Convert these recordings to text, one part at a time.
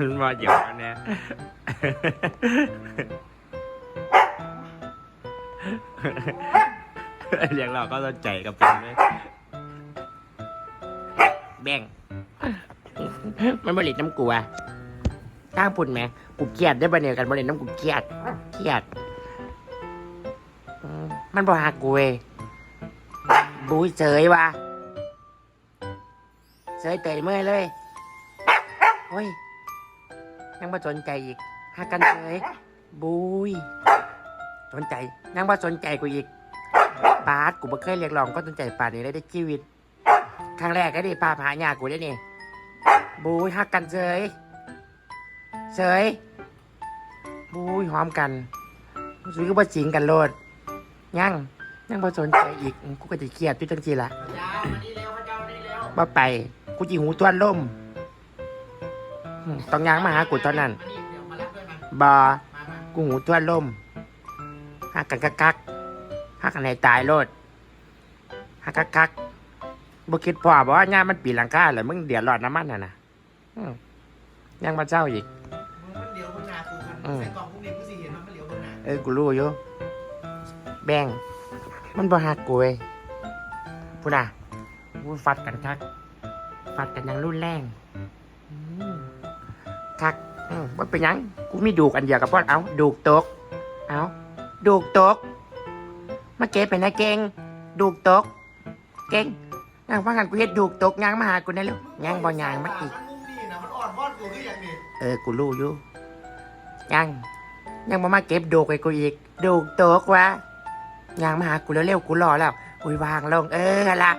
มันมาหยอกกันเนี่ยเรียกเราก็สนใจกับเป็นเลยแบ่ง มันบริตน้ำกูอะตั้งปุ่นไหมกูเกลียดได้ปะเนี่ยกันบริตน้ำกูเกลียดเกลียด มันบอกหากูเว้ยบูยเฉยว่ะเฉยเตยเมื่อยเลย โอ้ย ยังมาสนใจอีกหากันเฉยบุยสนใจยังมาสนใจกูอีกบาสกูบ่เคยเรียกร้องก็สนใจป่านนี้เลยได้ชีวิตครั้งแรกก็ได้พาพาญากูได้นี่บุยหักกันเฉยเฉยบุยหอมกันสุยก็บ่จิงกันโลดยังยังบ่สนใจอีกกูก็จะเครียดอยู่จังซี่ล่ะยาวมานี่เร็วพระเจ้านี่เร็วบ่ไป กูจิหูทวนล่ม อืมต้องยังมาหากูตอนนั้นมานี่เดี๋ยวมารับด้วยมันบอมามากูหูทวนล่มหักกันกักกักหักกันให้ตายโลดหักกักกักบ่คิดพ่อบอกว่าย่ามมันปีหลังคาเลยมึงเดือดร้อนน้ำมันน่ะนะอืมยังมาเจ้าอีกมึงมันเลี้ยวบนหน้ากูมันอืมใส่กล่องพวกนี้กูสิเห็นมันมันเลี้ยวบนหน้าเออกูรู้อยู่แบ่งมันบ่หักกูเว้ยพูดน่ะกูฟัดกันคัก ฟัดกันอยังรุนแรงอืม คักอืมว่าเป็นหยังกูมีดูกอันเดียวกับพ่อเอาดูกตก เอาดูกตกมาเก็บไปนะเก่งดูกตก เก่งยังว่างันกูเฮ็ดดูกตกยังมาหากูได้แล้วยังบ่ยังมาอีกมันมุมนี่นะมันอ่อนพอดกูคืออย่างนี้เออ กูรู้อยู่ ยัง ยังมามาเก็บโดกไอ้กูอีกโดกตกวะยังมาหากูเร็วๆ กูรอแล้ว อุ้ยวางลง เออละ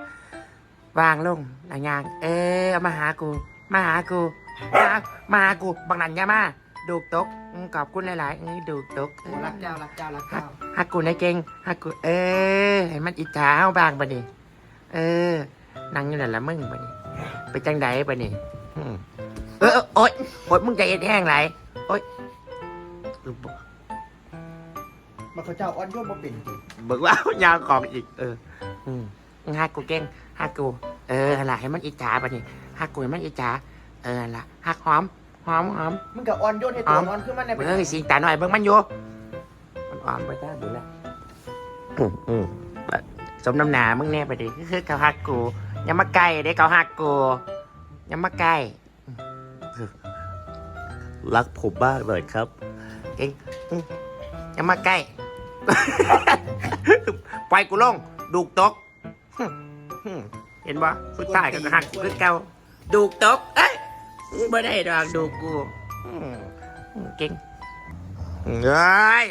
วางลงละยังเออเอามาหากู มาหากู มามาหากูบางนันอยามาดูกตกอืมขอบคุณหลายๆเออดูกตกเออรักเจ้ารักเจ้ารักฮัเจ้ากฮักกูนะเก่งฮักกูเออให้มันอิจฉาเอาบางปะนี่เออนั่งอยู่นั่นละมึงปะนี่ไปจังใดปะนี่อืมเออเออโอ๊ยโอ๊ยมึงใจเย็นแห้งไรโอ๊ยมันเขาเจ้าอ่อนโยนบ่เป็นจริงเบิกว่ายาวของอีก เออ อืมฮักกูเก่งฮักกู เออล่ะให้มันอิจฉาปะนี่ฮักกูให้มันอิจฉา เออล่ะฮักหอมหอมหอมมึงกับอ่อนโยนให้ตัวอ่อนขึ้นมาในเฮ้ยสิงตาหน่อยเบิ่งมันอยู่มันหอมไปจ้าบุญละอืมอืมสมน้ำหนามึงแน่ไปดิคือเขาฮักกูอยังมาใกล้เด้เขาฮักกูอยังมาใกล้รักผมมากเลยครับ เก่งอืมอยังมาใกล้ ปล่อยกูลง ดูกตกหึหึเห็นบ่สุดท้ายก็หักกูคือเก่าดูกตกเอ้ย ไม่ได้ดอกดูกูเก่งเอ้ย